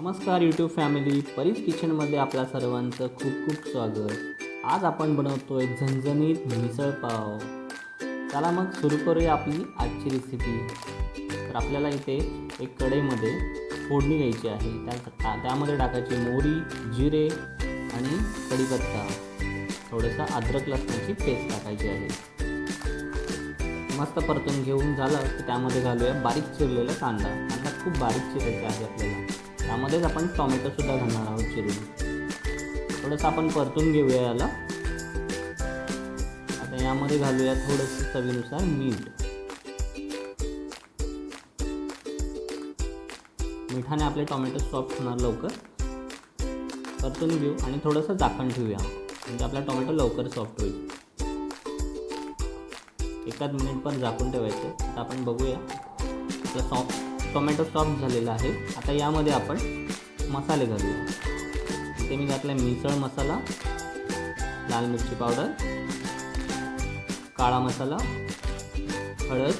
नमस्कार YouTube family परीस किचनमध्ये आपल्या सर्वांचं खूप खूप स्वागत. आज आपण बनवतोय झणझणीत मिसळ पाव. चला मग सुरू करूया आपली आजची रेसिपी तर आपल्याला इथे एक कढईमध्ये फोडणी घ्यायची आहे. त्या त्या- त्यामध्ये टाकायची मोहरी जिरे आणि कढीपत्ता. थोडंसं अद्रक लसणाची पेस्ट टाकायची आहे. मस्त परतून घेऊन झालं की त्यामध्ये घालूया बारीक चिरलेला कांदा. कांदा खूप बारीक चिरायचा आहे आपल्याला. त्यामध्येच आपण टॉमॅटोसुद्धा घालणार आहोत चिरून. थोडंसं आपण परतून घेऊया याला. आता यामध्ये घालूया थोडंसं चवीनुसार मीठ. मिठाने आपले टॉमॅटो सॉफ्ट होणार लवकर. परतून घेऊ आणि थोडंसं झाकण ठेवूया. म्हणजे आपला टोमॅटो लवकर सॉफ्ट होईल. एकाच मिनिट पण झाकून ठेवायचं. आता आपण बघूया. आपला सॉफ्ट टोमॅटो सॉफ्ट झालेला आहे. आता यामध्ये आपण मसाले घालूया. इथे मी घातला मिसळ मसाला लाल मिरची पावडर काळा मसाला हळद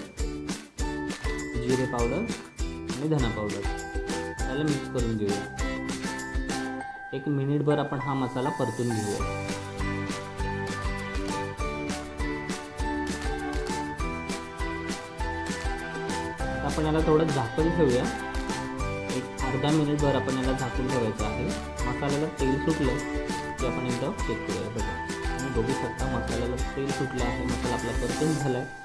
जिरे पावडर आणि धना पावडर. त्याला मिक्स करून घेऊया. एक मिनिटभर आपण हा मसाला परतून घेऊया. आपण याला थोडं झाकून ठेवूया. एक अर्धा मिनिटभर आपण याला झाकून ठेवायचं आहे. मसाल्याला तेल सुटलं की आपण एकदा चेक करूया बघा. तुम्ही बघू शकता मसाल्याला तेल सुटलं आहे मसाला आपला परतून झाला आहे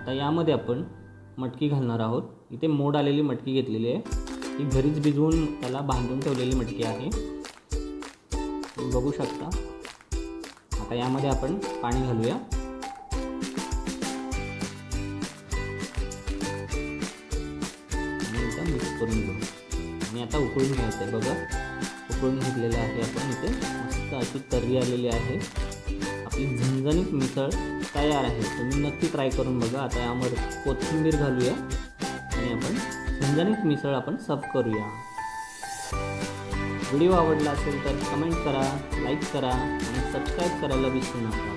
आता यामध्ये आपण मटकी घालणार आहोत. इथे मोड आलेली मटकी घेतलेली आहे. ही घरीच भिजवून त्याला बांधून ठेवलेली मटकी आहे. तुम्ही बघू शकता. आता यामध्ये आपण पाणी घालूया. मिक्स करून घेऊ. आणि आता उकळून घ्यायचं आहे बघा. उकळून घेतलेलं आहे आपण इथे. मस्त अशी तर्री आलेली आहे. आपली झणझणीत मिसळ तयार आहे. तुम्ही नक्की ट्राय करून बघा. आता यामध्ये कोथिंबीर घालूया. आणि आपण झणझणीत मिसळ आपण सर्व करूया. व्हिडिओ आवडला असेल तर कमेंट करा लाईक करा आणि सबस्क्राईब करायला विसरू नका.